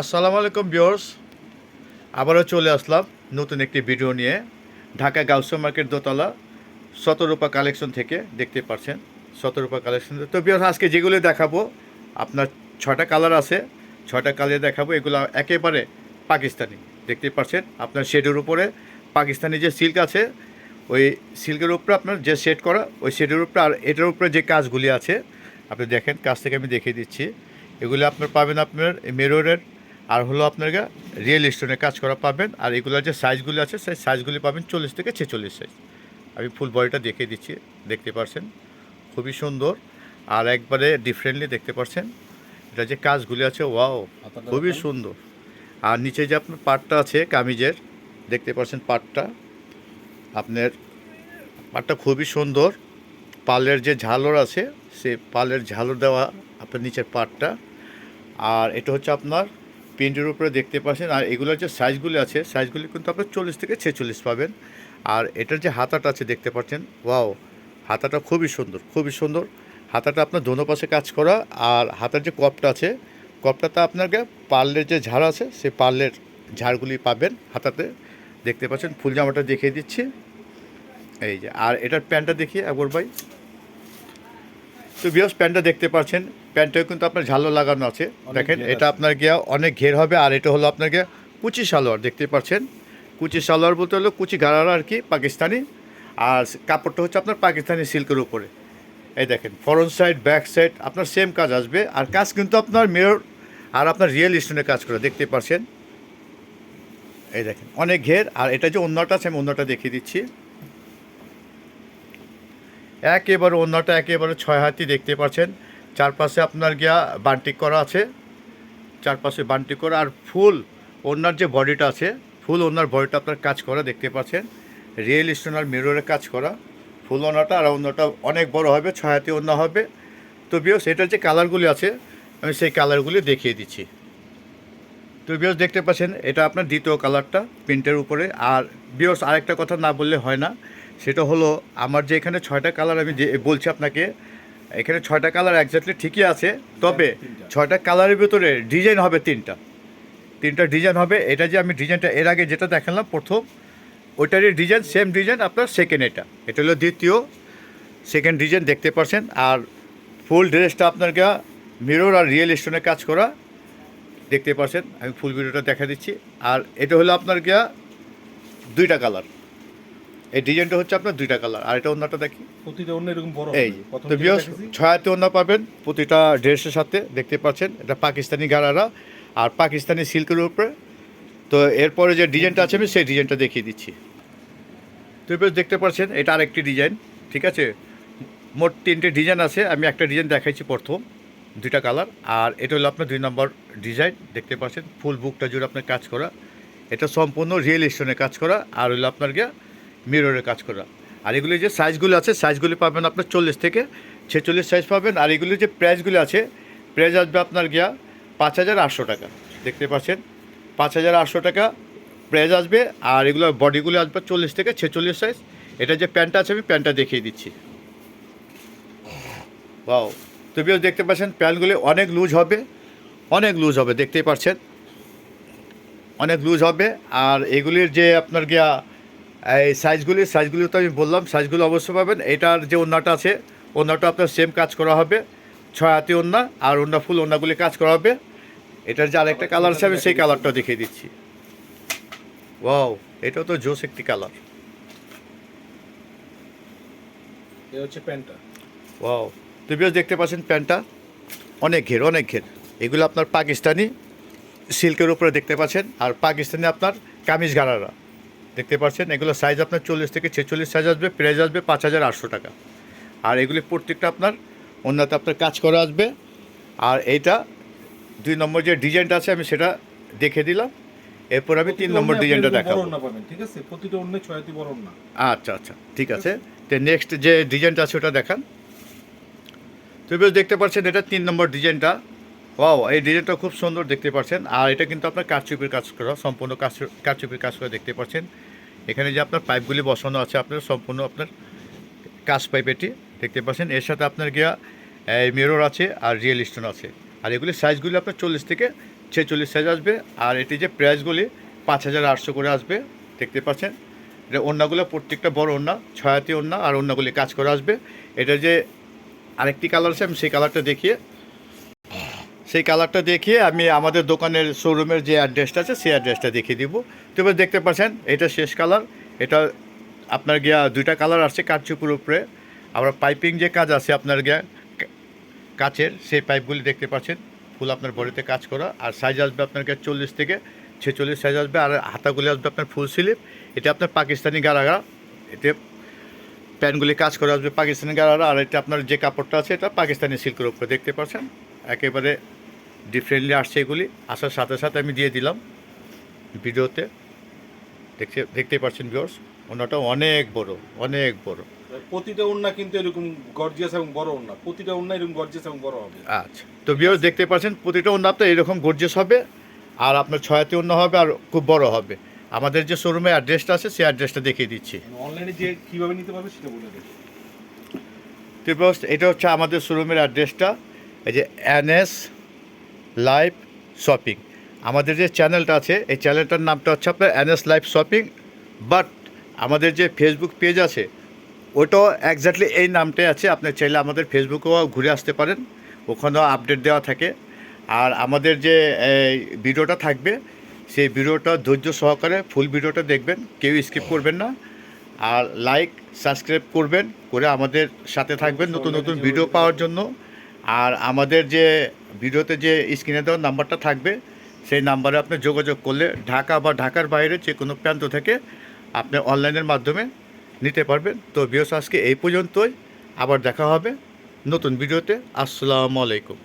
আসসালামু আলাইকুম বিয়র্স আবারও চলে আসলাম নতুন একটি ভিডিও নিয়ে। ঢাকা গাউসো মার্কেট দোতলা শতরূপা কালেকশন থেকে দেখতে পাচ্ছেন। শতরূপা কালেকশন। তো বিয়র্স আজকে যেগুলো দেখাবো, আপনার ছটা কালার আছে। ছটা কালার দেখাবো, এগুলো একেবারে পাকিস্তানি। দেখতে পাচ্ছেন, আপনার শেডের উপরে পাকিস্তানি যে সিল্ক আছে, ওই সিল্কের উপরে আপনার যে সেট করা, ওই শেডের উপরে আর এটার উপরে যে কাজগুলি আছে, আপনি দেখেন, কাজ থেকে আমি দেখিয়ে দিচ্ছি। এগুলো আপনার পাবেন আপনার মেরোরের আর হলো আপনার রিয়েল স্টোনের কাজ করা পাবেন আর এগুলোর যে সাইজগুলি আছে সেই সাইজগুলি পাবেন চল্লিশ থেকে ছেচল্লিশ সাইজ আমি ফুল বডিটা দেখিয়ে দিচ্ছি দেখতে পাচ্ছেন খুবই সুন্দর। আর একবারে ডিফারেন্টলি দেখতে পাচ্ছেন এটা যে কাজগুলি আছে ওয়াও খুবই সুন্দর। আর নিচে যে আপনার পাটটা আছে কামিজের দেখতে পাচ্ছেন পাটটা? আপনার পাটটা খুবই সুন্দর। পালের যে ঝালর আছে সে পালের ঝালর দেওয়া আপনার নিচের পাটটা। আর এটা হচ্ছে আপনার প্রিন্টের উপরে দেখতে পাচ্ছেন, আর এগুলোর যে সাইজগুলি আছে সাইজগুলি কিন্তু আপনার চল্লিশ থেকে ছেচল্লিশ পাবেন। আর এটার যে হাতাটা আছে, দেখতে পাচ্ছেন, ওয়াও, হাতাটা খুবই সুন্দর খুবই সুন্দর। হাতাটা আপনার দোনো পাশে কাজ করা, আর হাতার যে কপটা আছে, কপটাতে আপনাকে পার্লের যে ঝাড় আছে, সেই পার্লের ঝাড়গুলি পাবেন হাতাতে। দেখতে পাচ্ছেন, ফুল জামাটা দেখিয়ে দিচ্ছি। এই যে, আর এটার প্যান্টটা দেখি একবার ভাই। তো বিয়স প্যান্টটা দেখতে পাচ্ছেন। প্যান্টটাও কিন্তু আপনার ঝালো লাগানো আছে। দেখেন এটা আপনার গিয়া অনেক ঘের হবে আর এটা হলো আপনার গিয়া কুচি সালোয়ার দেখতে পাচ্ছেন? কুচি সালোয়ার বলতে হলো কুচি গাড়ারা আর কি পাকিস্তানি। আর কাপড়টা হচ্ছে আপনার পাকিস্তানি সিল্কের উপরে। এই দেখেন ফরন্ট সাইড ব্যাক সাইড আপনার সেম কাজ আসবে। আর কাজ কিন্তু আপনার মিরর আর আপনার রিয়েল স্টোনের কাজ করে দেখতে পাচ্ছেন? এই দেখেন অনেক ঘের। আর এটা যে অন্যটা আছে আমি অন্যটা দেখিয়ে দিচ্ছি। একেবারে অন্যটা একেবারে ছয় হাতি দেখতে পাচ্ছেন। চারপাশে আপনার গিয়া বান্টিক করা আছে। চারপাশে বান্টিক করা আর ফুল, ওনার যে বডিটা আছে, ফুল ওনার বডিটা আপনার কাজ করা দেখতে পাচ্ছেন। রিয়েল স্টোন আর মিররের কাজ করা। ফুল ওনাটা আর অন্যটা অনেক বড় হবে, ছয় হাতি অন্য হবে। তো বিয়স এটার যে কালারগুলি আছে, আমি সেই কালারগুলি দেখিয়ে দিচ্ছি। তো বিয়স দেখতে পাচ্ছেন, এটা আপনার দ্বিতীয় কালারটা, প্রিন্টের উপরে। আর বিয়স আরেকটা কথা না বললে হয় না। সেটা হলো আমার যে এখানে ছয়টা কালার আমি যে বলছি আপনাকে এখানে ছয়টা কালার একজাক্টলি ঠিকই আছে তবে ছয়টা কালারের ভিতরে ডিজাইন হবে তিনটা। তিনটা ডিজাইন হবে এটা যে আমি ডিজাইনটা এর আগে যেটা দেখালাম প্রথম ওইটারই ডিজাইন সেম ডিজাইন আপনার সেকেন্ড এটা। এটা হলো দ্বিতীয় সেকেন্ড ডিজাইন দেখতে পাচ্ছেন আর ফুল ড্রেসটা আপনার গা মিরর আর রিয়েল স্টোনের কাজ করা দেখতে পাচ্ছেন আমি ফুল ভিডিওটা দেখা দিচ্ছি। আর এটা হলো আপনার গিয়া দুইটা কালার এই ডিজাইনটা হচ্ছে আপনার দুইটা কালার আর এটা অন্যটা দেখি। প্রতিটা অন্য এরকম বড় এই তো বিয়স ছয়াতে অন্য পাবেন প্রতিটা ড্রেসের সাথে দেখতে পাচ্ছেন এটা পাকিস্তানি গাড়ারা আর পাকিস্তানি সিল্কের উপরে। তো এরপরে যে ডিজাইনটা আছে আমি সেই ডিজাইনটা দেখিয়ে দিচ্ছি। তো এবার দেখতে পাচ্ছেন এটা আরেকটি ডিজাইন ঠিক আছে? মোট তিনটে ডিজাইন আছে আমি একটা ডিজাইন দেখাইছি প্রথম দুইটা কালার আর এটা হলো আপনার দুই নম্বর ডিজাইন দেখতে পাচ্ছেন ফুল বুকটা জুড়ে আপনার কাজ করা। এটা সম্পূর্ণ রিয়েল স্টোনে কাজ করা আর হলো আপনার গিয়া মিররের কাজ করা। আর এগুলি যে সাইজগুলো আছে সাইজগুলি পাবেন আপনার চল্লিশ থেকে ছেচল্লিশ সাইজ পাবেন। আর এগুলি যে প্রাইসগুলি আছে প্রাইস আসবে আপনার গিয়া পাঁচ হাজার আটশো টাকা। দেখতে পাচ্ছেন? পাঁচ হাজার আটশো টাকা প্রাইস আসবে, আর এগুলো বডিগুলো আসবে চল্লিশ থেকে ছেচল্লিশ সাইজ এটা যে প্যান্টটা আছে, আমি প্যান্টটা দেখিয়ে দিচ্ছি। বাও তুমিও দেখতে পাচ্ছেন প্যান্টগুলি অনেক লুজ হবে, অনেক লুজ হবে, দেখতেই পাচ্ছেন? অনেক লুজ হবে, আর এগুলির যে আপনার গিয়া এই সাইজগুলি সাইজগুলি তো আমি বললাম সাইজগুলো অবশ্যই পাবেন। এটার যে ওন্নাটা আছে ওন্নাটা আপনার সেম কাজ করা হবে। ছয় হাতি ওন্না আর ওন্না ফুল ওন্নাগুলি কাজ করা হবে। এটার যে আরেকটা কালার আছে আমি সেই কালারটা দেখিয়ে দিচ্ছি। ওয়াও এটাও তো জোস একটি কালার হচ্ছে প্যান্টটা। ওয়াও তুমিও দেখতে পাচ্ছেন প্যান্টটা? অনেক ঘের অনেক ঘের। এগুলো আপনার পাকিস্তানি সিল্কের উপরে দেখতে পাচ্ছেন। আর পাকিস্তানি আপনার কামিজ গাড়ারা। দেখতে পাচ্ছেন এগুলো সাইজ আপনার চল্লিশ থেকে ছেচল্লিশ সাইজ আসবে প্রাইস আসবে পাঁচ হাজার আটশো টাকা। আর এগুলি প্রত্যেকটা আপনার অন্যতে আপনার কাজ করা আসবে। আর এইটা দুই নম্বর যে ডিজাইনটা আছে আমি সেটা দেখে দিলাম। এরপর আমি তিন নম্বর ডিজাইনটা দেখাবো। ঠিক আছে? প্রতিটা অন্য ছয়টি বড় না আচ্ছা আচ্ছা ঠিক আছে। তো নেক্সট যে ডিজাইনটা আছে ওটা দেখান। তো বেশ দেখতে পাচ্ছেন এটা তিন নম্বর ডিজাইনটা ওয়াও এই ডিজাইনটা খুব সুন্দর দেখতে পাচ্ছেন। আর এটা কিন্তু আপনার কারচুপির কাজ করা, সম্পূর্ণ কারচুপির কাজ করে দেখতে পাচ্ছেন। এখানে যে আপনার পাইপগুলি বসানো আছে, আপনার সম্পূর্ণ আপনার কাজ পাইপ এটি দেখতে পাচ্ছেন। এর সাথে আপনার গিয়া মিরর আছে আর রিয়েল স্টোন আছে। আর এগুলি সাইজগুলি আপনার চল্লিশ থেকে ছেচল্লিশ সাইজ আসবে। আর এটি যে প্রাইসগুলি পাঁচ হাজার আটশো করে আসবে, দেখতে পাচ্ছেন। এটা ওড়নাগুলো প্রত্যেকটা বড় ওড়না, ছয়াতি ওড়না আর অন্যগুলি কাজ করে আসবে। এটা যে আরেকটি কালার আছে, আমি সেই কালারটা দেখিয়ে সেই কালারটা দেখিয়ে আমি আমাদের দোকানের শোরুমের যে অ্যাড্রেসটা আছে, সেই অ্যাড্রেসটা দেখিয়ে দিব। তো এবার দেখতে পাচ্ছেন, এটা শেষ কালার। এটা আপনার গিয়া দুইটা কালার আসছে কাঠচুপুর উপরে। আবার পাইপিং যে কাজ আছে আপনার গিয়া কাচের, সেই পাইপগুলি দেখতে পাচ্ছেন। ফুল আপনার বডিতে কাজ করা। আর সাইজ আসবে আপনার কাছে চল্লিশ থেকে ছেচল্লিশ সাইজ আসবে। আর হাতাগুলি আসবে আপনার ফুল স্লিপ এটা আপনার পাকিস্তানি গারাগা। এতে প্যান্টগুলি কাজ করে আসবে পাকিস্তানি গারারা আর এটা আপনার যে কাপড়টা আছে, এটা পাকিস্তানি সিল্কের উপরে। দেখতে পাচ্ছেন? একেবারে ডিফারেন্টলি আসছে এগুলি। আসার সাথে সাথে আমি দিয়ে দিলাম ভিডিওতে। দেখতে দেখতেই পাচ্ছেন ভিউয়ার্স ওনাটা অনেক বড় অনেক বড়। প্রতিটা ওন্না কিন্তু এরকম গর্জিয়াস এবং বড় ওন্না প্রতিটা ওন্না এরকম গর্জিয়াস এবং বড় হবে। আচ্ছা। তো ভিউয়ার্স দেখতে পাচ্ছেন প্রতিটা ওনা তো এরকম গর্জেস হবে আর আপনার ছয়াতে অন্য হবে আর খুব বড় হবে। আমাদের যে শোরুমের অ্যাড্রেসটা আছে সেই অ্যাড্রেসটা দেখিয়ে দিচ্ছি। অনলাইনে যে কীভাবে নিতে পারবে সেটা বলে দেবে। তো এটা হচ্ছে আমাদের শোরুমের অ্যাড্রেসটা এই যে এনএস লাইভ শপিং আমাদের যে চ্যানেলটা আছে, এই চ্যানেলটার নামটা হচ্ছে আপনার এনএস লাইভ শপিং বাট আমাদের যে ফেসবুক পেজ আছে, ওটাও একজাক্টলি এই নামটাই আছে। আপনি চাইলে আমাদের ফেসবুকেও ঘুরে আসতে পারেন, ওখানেও আপডেট দেওয়া থাকে। আর আমাদের যে ভিডিওটা থাকবে, সেই ভিডিওটা ধৈর্য সহকারে ফুল ভিডিওটা দেখবেন, কেউ স্কিপ করবেন না। আর লাইক সাবস্ক্রাইব করবেন, করে আমাদের সাথে থাকবেন নতুন নতুন ভিডিও পাওয়ার জন্য। আর আমাদের যে ভিডিওতে যে স্ক্রিনে দেওয়ার নাম্বারটা থাকবে, সেই নাম্বারে আপনি যোগাযোগ করলে ঢাকা বা ঢাকার বাইরে যে কোনো প্রান্ত থেকে আপনি অনলাইনের মাধ্যমে নিতে পারবেন। তো বিয়স আজকে এই পর্যন্তই। আবার দেখা হবে নতুন ভিডিওতে। আসসালামু আলাইকুম।